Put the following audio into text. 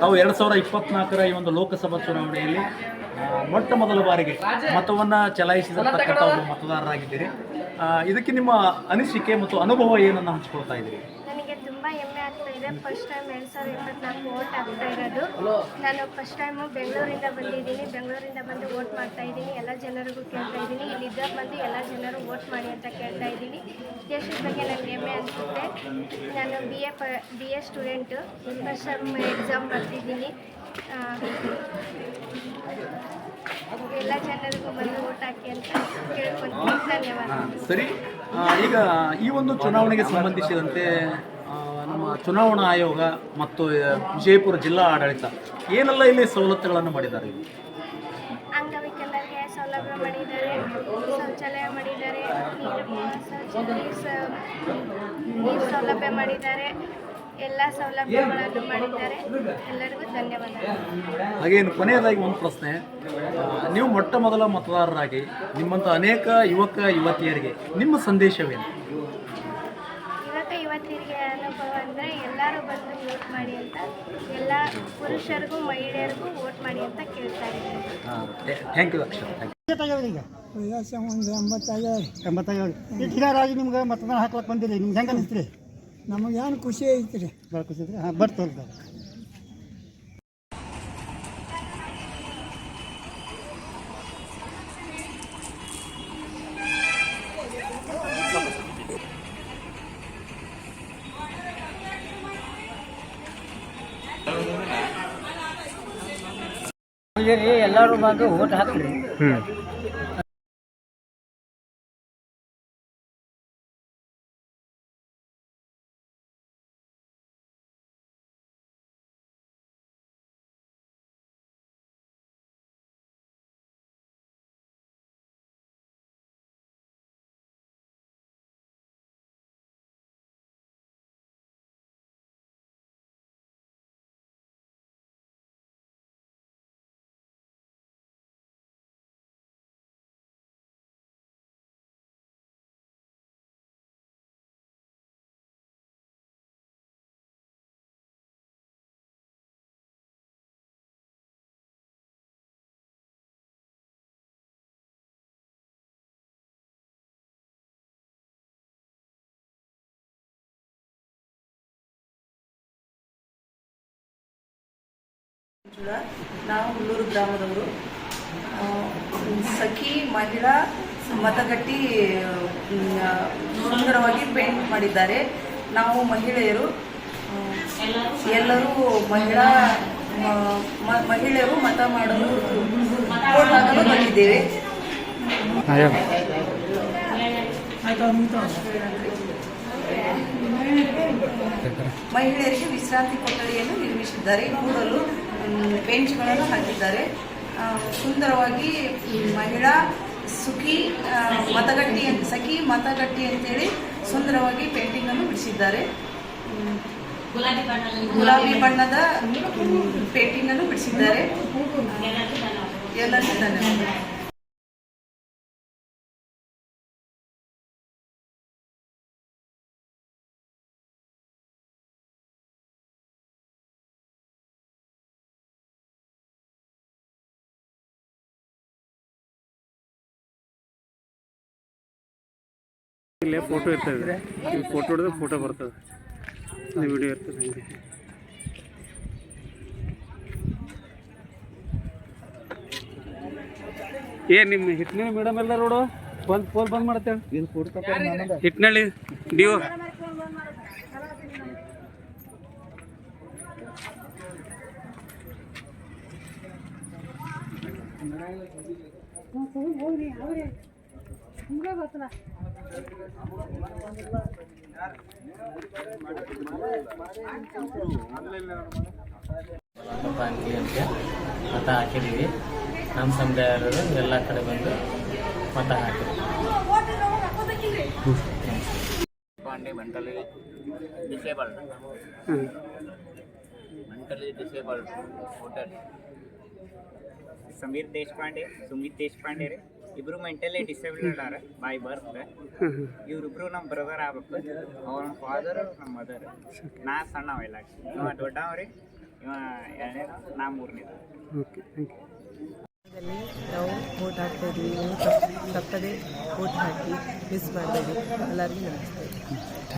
ತಾವು ಎರಡು ಸಾವಿರ ಇಪ್ಪತ್ನಾಲ್ಕರ ಈ ಒಂದು ಲೋಕಸಭಾ ಚುನಾವಣೆಯಲ್ಲಿ ಮೊಟ್ಟ ಮೊದಲ ಬಾರಿಗೆ ಮತವನ್ನು ಚಲಾಯಿಸಿದತಕ್ಕಂಥ ಒಂದು ಮತದಾರರಾಗಿದ್ದೀರಿ ಇದಕ್ಕೆ ನಿಮ್ಮ ಅನಿಸಿಕೆ ಮತ್ತು ಅನುಭವ ಏನನ್ನು ಹಂಚಿಕೊಳ್ತಾ ಇದ್ದೀರಿ ನನಗೆ ತುಂಬ ಹೆಮ್ಮೆ ಆಗ್ತಾ ಇದೆ ಫಸ್ಟ್ ಟೈಮ್ ಎರಡು ಸಾವಿರದ ಇಪ್ಪತ್ನಾಲ್ಕು ವೋಟ್ ಆಗ್ತಾ ಇರೋದು. ನಾನು ಫಸ್ಟ್ ಟೈಮು ಬೆಂಗಳೂರಿಂದ ಬಂದಿದ್ದೀನಿ. ಬೆಂಗಳೂರಿಂದ ಬಂದು ವೋಟ್ ಮಾಡ್ತಾ ಇದ್ದೀನಿ. ಎಲ್ಲ ಜನರಿಗೂ ಕೇಳ್ತಾ ಇದ್ದೀನಿ. ಇಲ್ಲಿದ್ದ ಬಂದು ಎಲ್ಲ ಜನರು ವೋಟ್ ಮಾಡಿ ಅಂತ ಕೇಳ್ತಾ ಇದ್ದೀನಿ. ದೇಶದ ಬಗ್ಗೆ ನನಗೆ ಹೆಮ್ಮೆ ಅನಿಸುತ್ತೆ. ನಾನು ಬಿ ಎ ಪ B A student first time exam ಬರ್ತಿದ್ದೀನಿ ಎಲ್ಲ ಜನರಿಗೂ ಬಂದು ವೋಟ್ ಹಾಕಿ ಅಂತ ಕೇಳ್ಕೊತೀನಿ ಧನ್ಯವಾದ ಸರಿ. ಈಗ ಈ ಒಂದು ಚುನಾವಣೆಗೆ ಸಂಬಂಧಿಸಿದಂತೆ ಚುನಾವಣಾ ಆಯೋಗ ಮತ್ತು ವಿಜಯಪುರ ಜಿಲ್ಲಾ ಆಡಳಿತ ಏನೆಲ್ಲ ಇಲ್ಲಿ ಸವಲತ್ತುಗಳನ್ನು ಮಾಡಿದ್ದಾರೆ? ಇಲ್ಲಿ? ಅಂಗವಿಕಲರಿಗೆ ಸೌಲಭ್ಯ ಮಾಡಿದ್ದಾರೆ ಶೌಚಾಲಯ ಮಾಡಿದ್ದಾರೆ ನೀರು ಶೌಚಾಲಯ ಸ- ಸೌಲಭ್ಯ ಮಾಡಿದ್ದಾರೆ ಎಲ್ಲ ಸೌಲಭ್ಯಗಳನ್ನು ಮಾಡಿದ್ದಾರೆ. ಎಲ್ಲರಿಗೂ ಧನ್ಯವಾದಗಳು. ಹಾಗೇನು ಕೊನೆಯದಾಗಿ ಒಂದು ಪ್ರಶ್ನೆ ನೀವು ಮೊಟ್ಟ ಮೊದಲ ಮತದಾರರಾಗಿ ನಿಮ್ಮಂಥ ಅನೇಕ ಯುವಕ ಯುವತಿಯರಿಗೆ ನಿಮ್ಮ ಸಂದೇಶವೇನು ಯುವಕ ಯುವತಿಯರಿಗೆ ಅನುಭವ ಅಂದರೆ ಎಲ್ಲರೂ ಬಂದು ವೋಟ್ ಮಾಡಿ ಅಂತ ಎಲ್ಲ ಪುರುಷರಿಗೂ ಮಹಿಳೆಯರಿಗೂ ವೋಟ್ ಮಾಡಿ ಅಂತ thank you Akshara thank you ವಯಸ್ಸು ಒಂದು ಈಗ ಹಿರಿಯರಾಗಿ ನಿಮ್ಗೆ ಮತದಾನ ಹಾಕ್ಲಕ್ಕೆ ಬಂದಿರಿ ನಿಮ್ಗೆ ಹೆಂಗೆ ಅನಿಸ್ತೀರಿ? ನಮಗೆ ಏನು ಖುಷಿ ಐತ್ರಿ. ಭಾಳ ಖುಷಿ ಐತ್ರಿ. ಹಾಂ ಬರ್ತೀವಿ ಎಲ್ಲರೂ ಬಂದು ಓಟ್ ಹಾಕ್ರಿ ನಾವು ಹುಲ್ಲೂರು ಗ್ರಾಮದವರು. ಸಖಿ ಮಹಿಳಾ ಮತಗಟ್ಟಿ ಸುಂದರವಾಗಿ ಪೇಂಟ್ ಮಾಡಿದ್ದಾರೆ. ನಾವು ಮಹಿಳೆಯರು ಎಲ್ಲರೂ ಮಹಿಳಾ ಮಹಿಳೆಯರು ಮತ ಮಾಡಲು ವೋಟ್ ಹಾಕಲು ಬಂದಿದ್ದೇವೆ ಮಹಿಳೆಯರಿಗೆ ವಿಶ್ರಾಂತಿ ಕೊಠಡಿಯನ್ನು ನಿರ್ಮಿಸಿದ್ದಾರೆ. ಕೂಡಲು ಬೆಂಚ್ಗಳನ್ನು ಹಾಕಿದ್ದಾರೆ. ಸುಂದರವಾಗಿ ಮಹಿಳಾ ಸುಖಿ ಮತಗಟ್ಟಿ ಸಖಿ ಮತಗಟ್ಟಿ ಅಂತೇಳಿ ಸುಂದರವಾಗಿ ಪೇಂಟಿಂಗ್ ಅನ್ನು ಬಿಡಿಸಿದ್ದಾರೆ. ಗುಲಾಬಿ ಬಣ್ಣದ ಪೇಂಟಿಂಗ್ ಅನ್ನು ಬಿಡಿಸಿದ್ದಾರೆ. ಎಲ್ಲರಿಗೂ ಧನ್ಯವಾದ ಇಲ್ಲೇ ಫೋಟೋ ಇರ್ತದೆ. ನೀವು ಫೋಟೋ ಹಿಡಿದ್ರೆ ಫೋಟೋ ಬರ್ತದೆ. ಈ ವಿಡಿಯೋ ಇರ್ತದೆ ಹಿಂಗೆ. ಏ ನಿಮ್ಮ ಹಿಟ್ನಳ್ಳಿ ಮೇಡಮ್ ಎಲ್ಲ ನೋಡು. ಬಂದ್ ಫೋನ್ ಬಂದ್ ಮಾಡ್ತೇವೆ. ಹಿಟ್ನಳ್ಳಿ ಡಿಒ ಕ್ರಾಂತಿ ಮತ ಹಾಕಿದ್ದೀವಿ. ನಮ್ಮ ಸಮುದಾಯದವರು ಎಲ್ಲ ಕಡೆ ಬಂದು ಮತ ಹಾಕಿದ್ವಿ Pande mentally disabled mentally disabled voter Sameer Deshpande Sumit Deshpande ರೀ. ಇಬ್ರು ಮೆಂಟಲಿ ಡಿಸೇಬಲ್ಡ್ ಅದಾರ ಬೈ ಬರ್ತ್. ಇವ್ರಿಬ್ರು ನಮ್ಮ ಬ್ರದರ್ ಆಗ್ಬೇಕು. ಅವ್ರ ಫಾದರ್ ನಮ್ಮ ಮದರ್ ನಾ ಸಣ್ಣವ ಇಲ್ಲ ಅವ ದೊಡ್ಡವ್ರಿ ರೀ ಇವ ಎರಡನೇ ನಾ ಮೂರನೇ ಓಕೆ ಥ್ಯಾಂಕ್ ಯು ನಾವು ವೋಟ್ ಹಾಕ್ತಾ ಇದ್ದೀವಿ. ತಪ್ಪದೇ ತಪ್- ತಪ್ಪದೆ ವೋಟ್ ಹಾಕಿ ಮಿಸ್ ಮಾಡಬೇಡಿ. ಎಲ್ಲರಿಗೂ ನಮಸ್ತೆ.